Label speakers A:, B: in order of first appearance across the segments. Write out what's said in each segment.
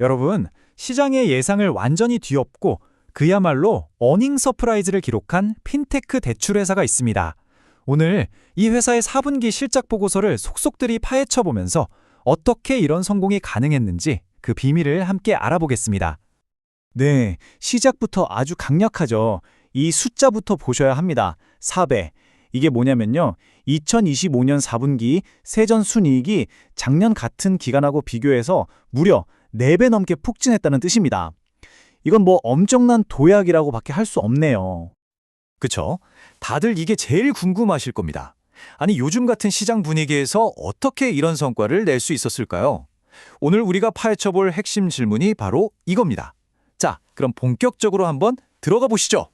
A: 여러분, 시장의 예상을 완전히 뒤엎고 그야말로 어닝 서프라이즈를 기록한 핀테크 대출 회사가 있습니다. 오늘 이 회사의 4분기 실적 보고서를 속속들이 파헤쳐 보면서 어떻게 이런 성공이 가능했는지 그 비밀을 함께 알아보겠습니다. 네, 시작부터 아주 강력하죠. 이 숫자부터 보셔야 합니다. 4배. 이게 뭐냐면요. 2025년 4분기 세전 순이익이 작년 같은 기간하고 비교해서 무려 4배 넘게 폭증했다는 뜻입니다. 이건 뭐 엄청난 도약이라고 밖에 할 수 없네요. 그쵸? 다들 이게 제일 궁금하실 겁니다. 아니, 요즘 같은 시장 분위기에서 어떻게 이런 성과를 낼 수 있었을까요? 오늘 우리가 파헤쳐 볼 핵심 질문이 바로 이겁니다. 자, 그럼 본격적으로 한번 들어가 보시죠.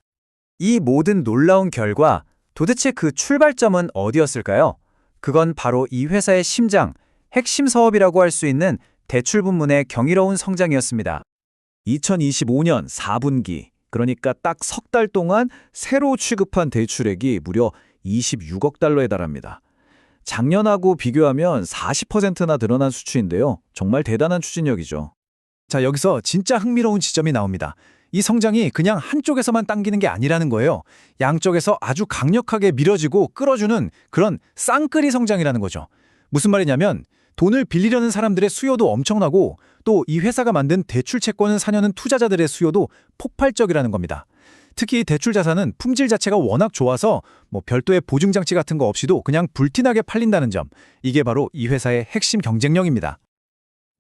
A: 이 모든 놀라운 결과, 도대체 그 출발점은 어디였을까요? 그건 바로 이 회사의 심장, 핵심 사업이라고 할 수 있는 대출 부문의 경이로운 성장이었습니다. 2025년 4분기, 그러니까 딱 석 달 동안 새로 취급한 대출액이 무려 26억 달러에 달합니다. 작년하고 비교하면 40%나 늘어난 수치인데요. 정말 대단한 추진력이죠. 자, 여기서 진짜 흥미로운 지점이 나옵니다. 이 성장이 그냥 한쪽에서만 당기는 게 아니라는 거예요. 양쪽에서 아주 강력하게 밀어지고 끌어주는 그런 쌍끌이 성장이라는 거죠. 무슨 말이냐면 돈을 빌리려는 사람들의 수요도 엄청나고 또 이 회사가 만든 대출 채권을 사려는 투자자들의 수요도 폭발적이라는 겁니다. 특히 대출 자산은 품질 자체가 워낙 좋아서 뭐 별도의 보증 장치 같은 거 없이도 그냥 불티나게 팔린다는 점. 이게 바로 이 회사의 핵심 경쟁력입니다.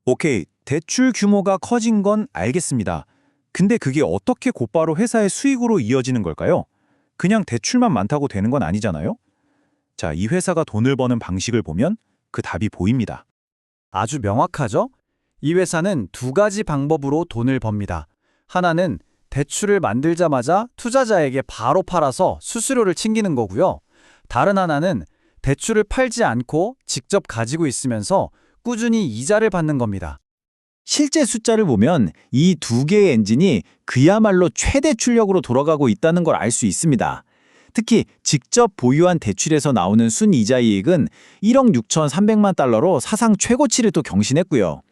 A: 오케이, 대출 규모가 커진 건 알겠습니다. 근데 그게 어떻게 곧바로 회사의 수익으로 이어지는 걸까요? 그냥 대출만 많다고 되는 건 아니잖아요? 자, 이 회사가 돈을 버는 방식을 보면 그 답이 보입니다. 아주 명확하죠? 이 회사는 두 가지 방법으로 돈을 법니다. 하나는 대출을 만들자마자 투자자에게 바로 팔아서 수수료를 챙기는 거고요. 다른 하나는 대출을 팔지 않고 직접 가지고 있으면서 꾸준히 이자를 받는 겁니다. 실제 숫자를 보면 이 두 개의 엔진이 그야말로 최대 출력으로 돌아가고 있다는 걸 알 수 있습니다. 특히 직접 보유한 대출에서 나오는 순이자 이익은 1억 6,300만 달러로 사상 최고치를 또 경신했고요.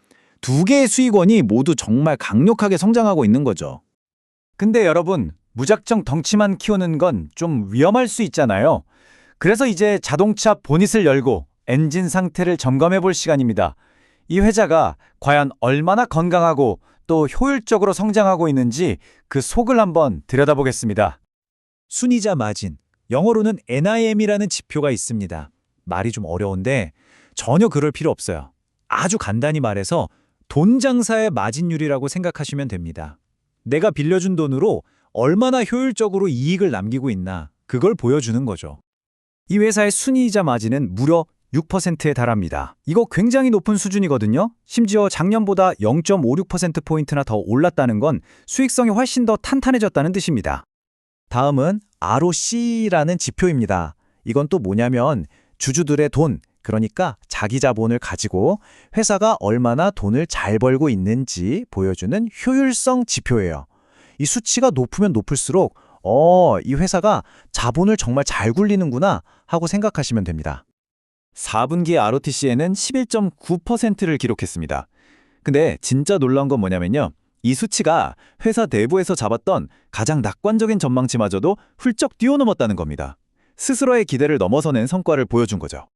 A: 두 개의 수익원이 모두 정말 강력하게 성장하고 있는 거죠. 근데 여러분, 무작정 덩치만 키우는 건 좀 위험할 수 있잖아요. 그래서 이제 자동차 보닛을 열고 엔진 상태를 점검해 볼 시간입니다. 이 회사가 과연 얼마나 건강하고 또 효율적으로 성장하고 있는지 그 속을 한번 들여다보겠습니다. 순이자 마진, 영어로는 NIM이라는 지표가 있습니다. 말이 좀 어려운데 전혀 그럴 필요 없어요. 아주 간단히 말해서 돈 장사의 마진율이라고 생각하시면 됩니다. 내가 빌려준 돈으로 얼마나 효율적으로 이익을 남기고 있나 그걸 보여주는 거죠. 이 회사의 순이자 마진은 무려 6%에 달합니다. 이거 굉장히 높은 수준이거든요. 심지어 작년보다 0.56%포인트나 더 올랐다는 건 수익성이 훨씬 더 탄탄해졌다는 뜻입니다. 다음은 ROC라는 지표입니다. 이건 또 뭐냐면 주주들의 돈, 그러니까 자기 자본을 가지고 회사가 얼마나 돈을 잘 벌고 있는지 보여주는 효율성 지표예요. 이 수치가 높으면 높을수록 어, 이 회사가 자본을 정말 잘 굴리는구나 하고 생각하시면 됩니다. 4분기 ROTC에는 11.9%를 기록했습니다. 근데 진짜 놀라운 건 뭐냐면요. 이 수치가 회사 내부에서 잡았던 가장 낙관적인 전망치마저도 훌쩍 뛰어넘었다는 겁니다. 스스로의 기대를 넘어서는 성과를 보여준 거죠.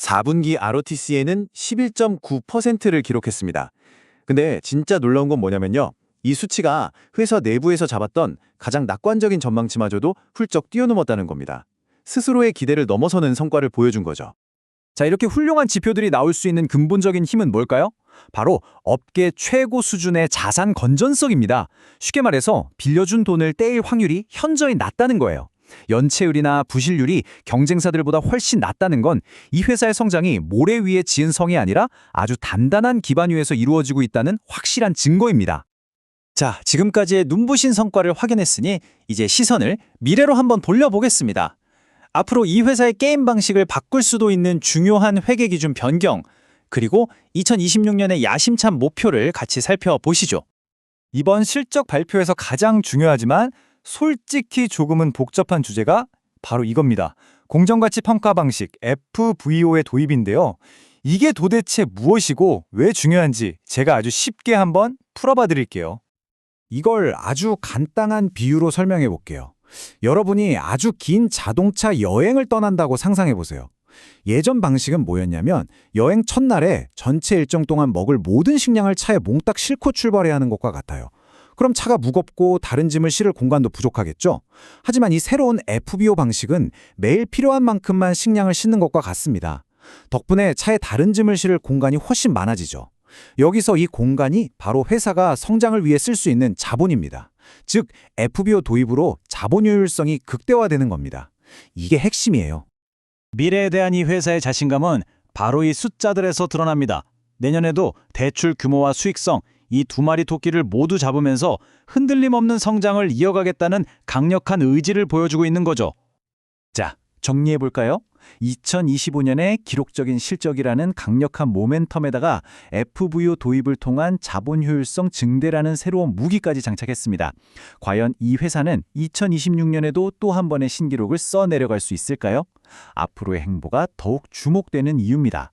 B: 4분기 ROTC에는 11.9%를 기록했습니다. 근데 진짜 놀라운 건 뭐냐면요. 이 수치가 회사 내부에서 잡았던 가장 낙관적인 전망치마저도 훌쩍 뛰어넘었다는 겁니다. 스스로의 기대를 넘어서는 성과를 보여준 거죠.
A: 자, 이렇게 훌륭한 지표들이 나올 수 있는 근본적인 힘은 뭘까요? 바로 업계 최고 수준의 자산 건전성입니다. 쉽게 말해서 빌려준 돈을 떼일 확률이 현저히 낮다는 거예요. 연체율이나 부실률이 경쟁사들보다 훨씬 낮다는 건 이 회사의 성장이 모래 위에 지은 성이 아니라 아주 단단한 기반 위에서 이루어지고 있다는 확실한 증거입니다. 자, 지금까지의 눈부신 성과를 확인했으니 이제 시선을 미래로 한번 돌려보겠습니다. 앞으로 이 회사의 게임 방식을 바꿀 수도 있는 중요한 회계 기준 변경, 그리고 2026년의 야심찬 목표를 같이 살펴보시죠. 이번 실적 발표에서 가장 중요하지만 솔직히 조금은 복잡한 주제가 바로 이겁니다. 공정가치 평가 방식 FVO의 도입인데요. 이게 도대체 무엇이고 왜 중요한지 제가 아주 쉽게 한번 풀어봐 드릴게요. 이걸 아주 간단한 비유로 설명해 볼게요. 여러분이 아주 긴 자동차 여행을 떠난다고 상상해 보세요. 예전 방식은 뭐였냐면 여행 첫날에 전체 일정 동안 먹을 모든 식량을 차에 몽딱 싣고 출발해야 하는 것과 같아요. 그럼 차가 무겁고 다른 짐을 실을 공간도 부족하겠죠? 하지만 이 새로운 FBO 방식은 매일 필요한 만큼만 식량을 싣는 것과 같습니다. 덕분에 차에 다른 짐을 실을 공간이 훨씬 많아지죠. 여기서 이 공간이 바로 회사가 성장을 위해 쓸 수 있는 자본입니다. 즉, FBO 도입으로 자본 효율성이 극대화되는 겁니다. 이게 핵심이에요.
C: 미래에 대한 이 회사의 자신감은 바로 이 숫자들에서 드러납니다. 내년에도 대출 규모와 수익성, 이 두 마리 토끼를 모두 잡으면서 흔들림 없는 성장을 이어가겠다는 강력한 의지를 보여주고 있는 거죠. 자, 정리해 볼까요? 2025년의 기록적인 실적이라는 강력한 모멘텀에다가 FVO 도입을 통한 자본 효율성 증대라는 새로운 무기까지 장착했습니다. 과연 이 회사는 2026년에도 또 한 번의 신기록을 써 내려갈 수 있을까요? 앞으로의 행보가 더욱 주목되는 이유입니다.